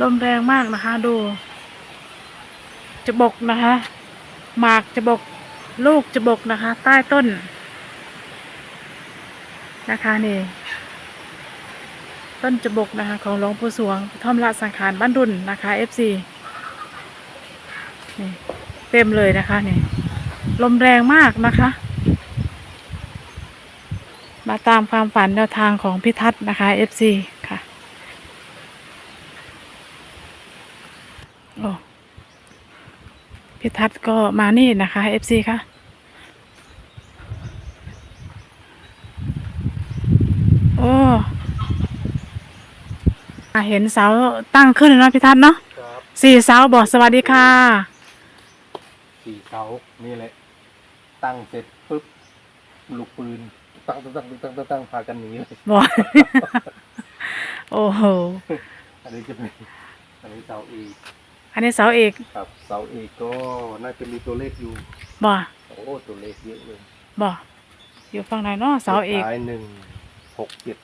ลมแรงมากนะคะ ดู จะบกนะคะหมากจะบก ลูกจะบกนะคะ ใต้ต้น นะคะนี่ ต้นจะบกนะคะ ของหลวงปู่สวงท่อมละสังขารบ้านดุนนะคะ FC นี่เต็มเลยนะคะนี่ลมแรงมากนะคะ มาตามความฝันแนวทางของพิทัศน์นะคะ FC ค่ะโอ้ พิทัศน์ก็มานี่นะคะ FC ค่ะโอ้อะเห็นเสาตั้งขึ้นแล้วเนาะพิทัศน์เนาะครับสี่เสาบอกสวัสดีค่ะ สี่เสานี่แหละ ตั้งเสร็จปุ๊บลูกปืน ตั้งตั้งตั้งตั้งตั้งตั้งพากันหนีเลยบอก โอ้โห อันนี้จะเป็นอันนี้เสาเอก อันนี้เสาเอกครับเสาเอกก็น่าจะมีตัวเลขอยู่บอกโอ้ตัวเลขเยอะเลยบอกอยู่ฝั่งไหนเนาะเสาเอกท้ายหนึ่งหกเจ็ด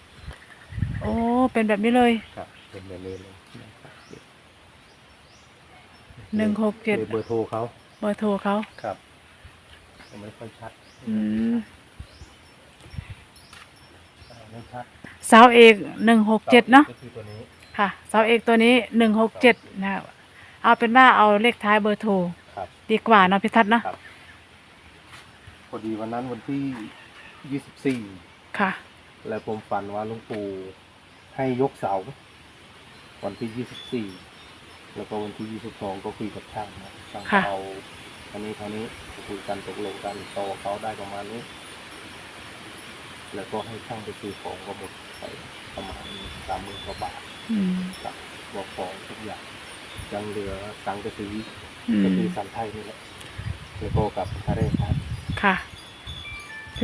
โอ้เป็นแบบนี้เลยครับ เป็นแบบนี้เลยนะครับหนึ่งหกเจ็ดเบอร์โทรเขาเบอร์โทรเขาครับยังไม่ค่อยชัดอืมอ่าไม่ชัดเสาเอกหนึ่งหกเจ็ดเนาะก็คือตัวนี้ค่ะเสาเอกตัวนี้หนึ่งหกเจ็ดนะครับ เอาเป็นว่าเอาเลขท้ายเบอร์โทรครับ ดีกว่าเนาะพิทัศน์เนาะครับ พอดีวันนั้นวันที่ยี่สิบสี่ค่ะ แล้วผมฝันว่าหลวงปู่ให้ยกเสา วันที่ยี่สิบสี่แล้วก็วันที่ยี่สิบสองก็คุยกับช่างนะช่างค่ะ เอาอันนี้เท่านี้คุยกันตกลงกันต่อเขาได้ประมาณนี้ แล้วก็ให้ช่างไปซื้อของก็หมดไปประมาณสามหมื่นกว่าบาทอืม กับบอกของทุกอย่าง ยังเหลือสังกะสีอืก็มคือสันไทยนี่แหละแล้วก็กับทะเลครับค่ะ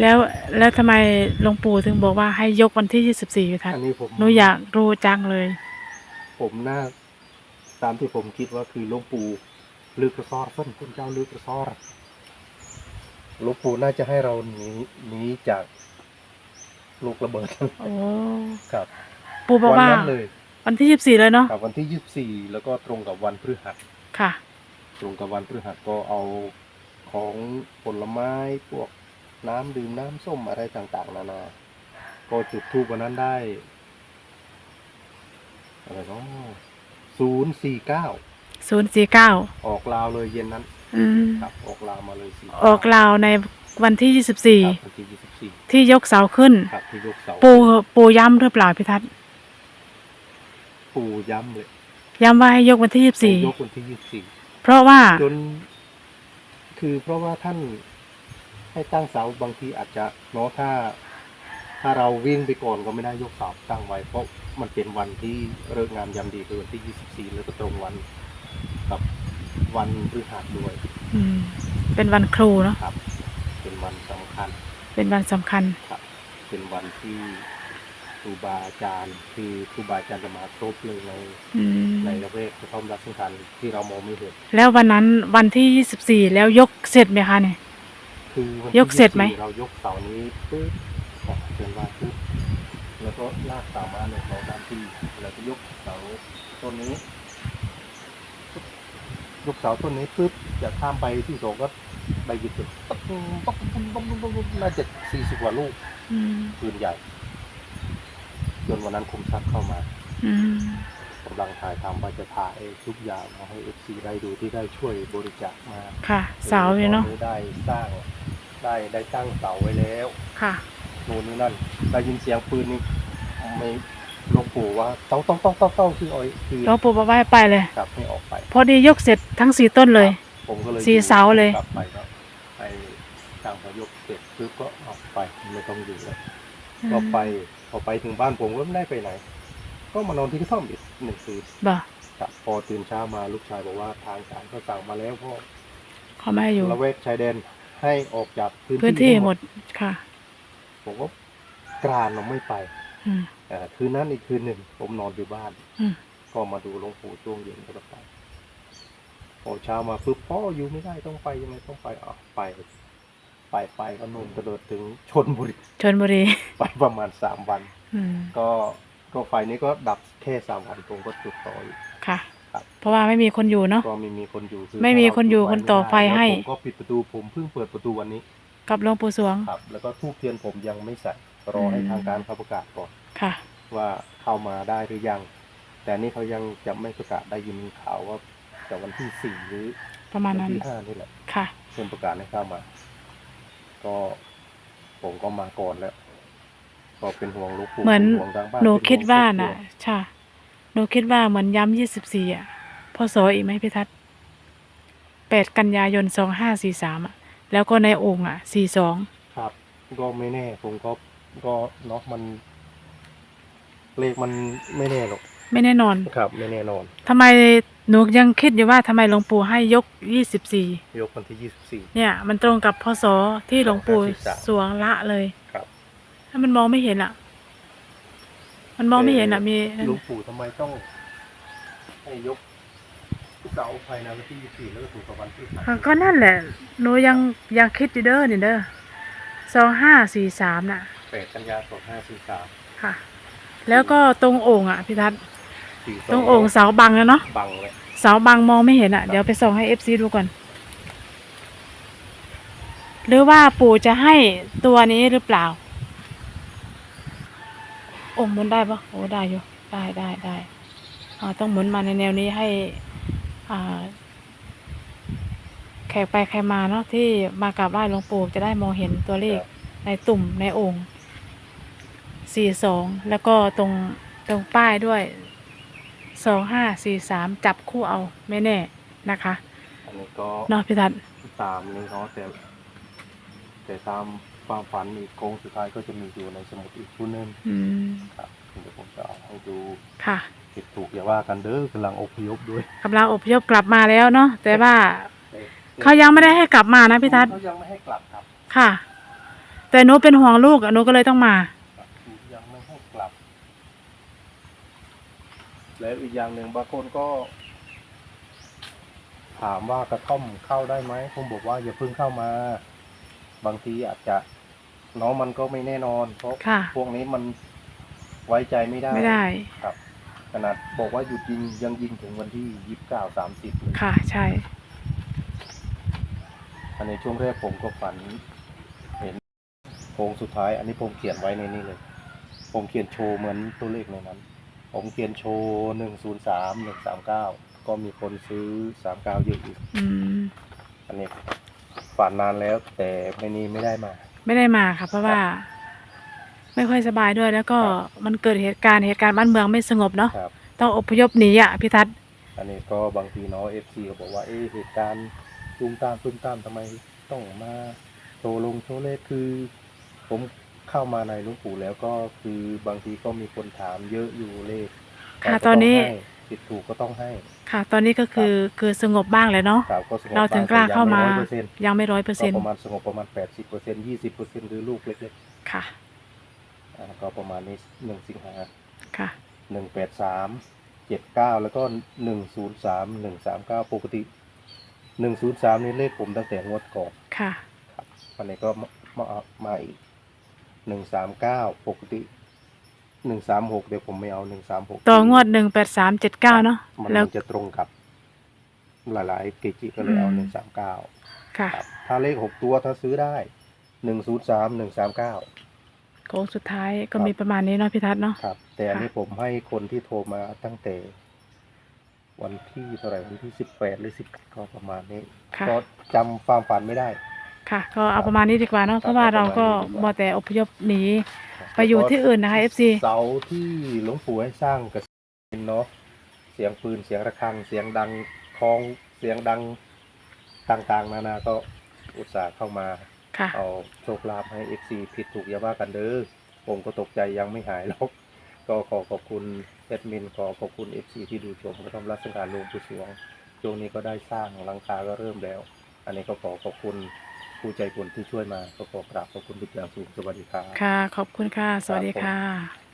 แล้วแล้วทำไมหลวงปู่ถึงบอกว่าให้ยกวันที่ยี่สิบสี่พิทัศอัน์นนี้ผมหนูอยากรู้จังเลย ผมน่าตามที่ผมคิดว่าคือหลวงปู่ลือกระซอรส้นคุณเจ้าลือกระซอรหลวงปู่น่าจะให้เราหนีหนีจากลูกระเบิด โอ้ ครับปู่บอกวัว่านั้นเลย วันที่ยี่สิบสี่เลยเนาะครับวันที่ยี่สิบสี่แล้วก็ตรงกับวันพฤหัส ค่ะ ตรงกับวันพฤหัสก็เอาของผลไม้พวกน้ำดื่มน้ำส้มอะไรต่างๆ นานา ก็จุดทูบวันนั้นได้อะไรเนาะศูนย์สี่เก้าศูนย์สี่เก้าออกลาวเลยเย็นนั้นอืมครับออกลาวมาเลยสี่ออกลาวในวันที่ยี่สิบสี่ครับวันที่ยี่สิบสี่ที่ยกเสาขึ้น ครับที่ยกเสาปูปูย้ำหรือเปล่าพิทัศน์ ปูย้ำเลยย้ำว่าให้ยกวันที่ยี่สิบสี่ยกวันที่ยี่สิบสี่เพราะว่าจน คือเพราะว่าท่านให้ตั้งเสาบางทีอาจจะเนาะถ้า ถ้าเราวิ่งไปก่อนก็ไม่ได้ยกเสาตั้งไว้ เพราะมันเป็นวันที่เลิกงามยามดีคือวันที่ยี่สิบสี่แล้วก็ตรงวันกับวันพฤหัสด้วยอืมเป็นวันครูเนาะครับ เป็นวันสำคัญ เป็นวันสำคัญ ครับ เป็นวันที่ค รูบาอาจารย์ คือครูบาอาจารย์จะมาครบเลยในอืมในระเวกกระท่อมรักสังขารที่เรามองไม่เห็นแล้ววันนั้นวันที่ยี่สิบสี่แล้วยกเสร็จไหมคะเนี่ย คือวันยกเสร็จไหมที่24เรายกเสานี้ปุ๊บออกเป็นว่าปุ๊บแล้วก็ลากเสามาหนึ่งสองสามสี่แล้วก็ยกเสาต้นนี้ปุ๊บยกเสาต้นนี้ปุ๊บจะข้ามไปที่สองก็ได้ยินเสียงปั๊บปั๊บปั๊บปั๊บปั๊บปั๊บปั๊บน่าจะสี่สิบกว่าลูกอืม ปืนใหญ่ จนวันนั้นคุมทรัพย์เข้ามาอืมกำลังถ่ายทำว่าจะถ่ายทุกอย่างมาให้เอฟซีได้ดูที่ได้ช่วยบริจาคมาค่ะ เสาเนี่ยเนาะตอได้สร้างได้ได้ตั้งเสาไว้แล้วค่ะโน่นนี่นั่นได้ยินเสียงปืนนี่ไม่หลวงปู่ว่าต้องต้องต้องต้องต้องคือเอ้อยคือหลวงปู่บอกว่าให้ไปเลยกลับให้ออกไป พอดียกเสร็จทั้งสี่ต้นเลย ผมก็เลยสี่เสาเลยกลับไปก็ไปทางพยกเสร็จปุ๊บก็ออกไปไม่ต้องอยู่แล้วก็ไป พอไปถึงบ้านผมก็ไม่ได้ไปไหน ก็มานอนที่กระท่อมอีกหนึ่งคืนบ่ครับพอตื่นเช้ามาลูกชายบอกว่าทางการเขาสั่งมาแล้วพ่อเขาไม่ให้อยู่ละเวกชายแดนให้ออกจากพื้นพื้นที่หมดค่ะ ผมก็กรานเราไม่ไปอืม เอ่อคืนนั้นอีกคืนหนึ่งผมนอนอยู่บ้าน อืม ก็มาดูหลวงปู่ช่วงเย็นก็ไปพอเช้ามาปุ๊บพ่ออยู่ไม่ได้ต้องไปยังไงต้องไปอะไป ไปไปก็นุ่นกระโดดถึงชนบุรีชนบุรีไปประมาณสามวัน อืมก็ก็ไฟนี้ก็ดับแค่ค่สามวันผมก็จุดต่ออีก ค่ะ ครับ เพราะว่าไม่มีคนอยู่เนาะ ก็ไม่มีคนอยู่คือไม่มีคนอยู่ถ้าเราคนต่อไฟให้ แล้วผมก็ปิดประตูผมเพิ่งเปิดประตูวันนี้กับหลวงปู่สวง ครับ แล้วก็ทูบเทียนผมยังไม่ใส่รอให้อืม ทางการเขาประกาศก่อนค่ะ ว่าเข้ามาได้หรือยัง แต่นี่เขายังจะไม่ประกาศได้ยินข่าวว่าจะวันที่สี่หรือประมาณวันนั้นที่ห้านี่แหละค่ะเพิ่งประกาศให้เข้ามา ก็ผมก็มาก่อนแล้วก็เป็นห่วงลูกปู่เหมือน ป็ห่วงทางบ้านหนูเป็ห่วงคิดว่าครอบครัน่ะใช่หนูคิดว่าเหมือนย้ำยี่สิบสี่อะพศอีกไหมพี่ทัศน์แปดกันยายนสองห้าสี่สามอะ แล้วก็ในองค์อะสี่สองครับ ก็ไม่แน่ ผมก็ก็เนาะมัน เลขมันไม่แน่หรอกไม่แน่นอน ครับ ไม่แน่นอน ทำไม หนูยังคิดอยู่ว่าทำไมหลวงปู่ให้ยกยี่สิบสี่ยกวันที่ยี่สิบสี่ เนี่ย มันตรงกับพศที่หลวงปู่253สวงละเลยครับ ถ้ามันมองไม่เห็นอะ มันมองไม่เห็นอะมีหลวงปู่ทำไมต้องให้ยกเสาภายในวันที่ยี่สิบสี่แล้วก็ถูกกับวันที่สามอะก็นั่นแหละหนูยังยังคิดอยู่เด้อนี่เด้อสองห้าสี่สามน่ะแปดกันยาสองห้าสี่สามค่ะ แล้วก็ตรงโอ่งอะพี่ทัศน์ สี่ตรงโอ่งเสาบังนะเนาะบังเลยเสาบังมองไม่เห็นอะ เดี๋ยวไปส่องให้เอฟซีดูก่อน หรือว่าปู่จะให้ตัวนี้หรือเปล่าโองค์หมุนได้ปะโอ้ได้อยู่ ได้ได้ได้อ่าต้องหมุนมาในแนวนี้ให้อ่าแขกไปใครมาเนาะที่มากราบไหว้หลวงปู่จะได้มองเห็นตัวเลขในตุ่มในโอ่งสี่สองแล้วก็ตรงตรงป้ายด้วย สองห้าสี่สามจับคู่เอาไม่แน่นะคะอันนี้ก็เนาะพี่ทัศน์ตามนี้เนาะแต่แต่ตามความฝันอีกโค้งสุดท้ายก็จะมีอยู่ในสมุดอีกชุดหนึงอืมครับเดี๋ยวผมจะเอาให้ดูค่ะผิดถูกอย่าว่ากันเด้อกำลังอพยพด้วยกำลังอพยพกลับมาแล้วเนาะแต่ว่าเขายังไม่ได้ให้กลับมานะพี่ทัศน์เขายังไม่ให้กลับครับ ค่ะ แต่หนูเป็นห่วงลูกอะหนูก็เลยต้องมา ยังไม่ให้กลับ แล้วอีกอย่างหนึ่งบางคนก็ ถามว่ากระท่อมเข้าได้ไหมผมบอกว่าอย่าเพิ่งเข้ามา บางทีอาจจะเน้องมันก็ไม่แน่นอน เพราะค่ะ พวกนี้มันไว้ใจไม่ได้ไม่ได้ ครับ ขนาดบอกว่าหยุดยิงยังยิงถึงวันที่ยี่สิบเก้าสามสิบเลยค่ะ ใช่ อันในช่วงแรกผมก็ฝัน เห็นโค้งสุดท้าย อันนี้ผมเขียนไว้ในนี้เลย ผมเขียนโชว์เหมือนตัวเลขในนั้น ผมเขียนโชว์หนึ่งศูนย์สามหนึ่งสามเก้าก็มีคนซื้อสามเก้าเยอะอีกอืมอันนี้ฝันนานแล้ว แต่ไม่นี่ไม่ได้มา ไม่ได้มาค่ะ เพราะว่า ไม่ค่อยสบายด้วย แล้วก็ครับมันเกิดเหตุการณ์เหตุการณ์บ้านเมืองไม่สงบเนาะครับ ต้องอพยพหนีอะพี่ทัศน์อันนี้ก็บางทีเนาะเอฟซีก็บอกว่าเอ๊ะเหตุการณ์ตุ้มตามตุ้มตามทำไมต้องมาโชว์ลงโชว์เลขคือ ผม เข้ามาในหลุงปู่แล้วก็คือบางทีก็มีคนถามเยอะอยู่เลขค่ะเราก็ตอนนี้งให้ผิดถูกก็ต้องให้ ค่ะ ตอนนี้ก็คือคือสงบบ้างเลยเนาะครับก็สงบเราถึงกล้าเข้ามาร้อยเปอร์เซ็นต์ยังไม่ร้อยเปอร์เซ็นต์ประมาณสงบประมาณแปดสิบเปอร์เซ็นต์ยี่สิบเปอร์เซ็นต์หรือลูกเล็กค่ะๆอ่าก็ประมาณนี้หนึ่งสิงหาค่ะหนึ่งแปดสามเจ็ดเก้าแล้วก็หนึ่งศูนย์สามหนึ่งสามเก้าปกติหนึ่งศูนย์สามนี่เลขผมตั้งแต่งวดก่อนค่ะครับวันนี้ก็มามามาอีก หนึ่งสามเก้าปกติหนึ่งสามหกเดี๋ยวผมไม่เอาหนึ่งสามหกต่องวดหนึ่งแปดสามเจ็ดเก้าเนาะมันแล้ว จะตรงกับ หลายๆเกจิก็เลยเอาอืหมนึ่งสามเก้าค่ะครับถ้าเลขหกตัวถ้าซื้อได้หนึ่งศูนย์สามหนึ่งสามเก้า โค้งสุดท้ายก็ครับ มีประมาณนี้เนาะพี่ทัศน์เนาะ ครับ แต่อันนี้ค่ะผมให้คนที่โทรมาตั้งแต่ วันที่เท่าไหร่วันที่สิบแปดหรือสิบก็ประมาณนี้ค่ะ ก็จำความฝันไม่ได้ ค่ะ ก็เอาประมาณนี้ดีกว่าเนาะครับเพราะว่าเราก็เอาประมาณนี้ดีกว่ามัวแต่อพยพหนีไปอยู่ที่อื่นนะคะ FC เสาที่หลวงปู่ให้สร้างกับเนาะเสียงปืนเสียงระฆังเสียงดังคลองเสียงดังต่างๆนานาก็อุตส่าห์เข้ามาค่ะเอาโชคลาภให้เอฟซีผิดถูกอย่าว่ากันเด้อผมก็ตกใจยังไม่หายหรอกก็ขอขอบคุณแอดมินขอขอบคุณเอฟซีที่ดูชมกระทำรัศการหลวงปู่สวงช่วงนี้ก็ได้สร้างหลังคาก็เริ่มแล้ว อันนี้ก็ขอขอบคุณ ผู้ใจบุญที่ช่วยมาก็ขอกราบขอบคุณเป็นอย่างสูงสวัสดีครับ ค่ะ ขอบคุณค่ะ สวัสดีครับผม ค่ะ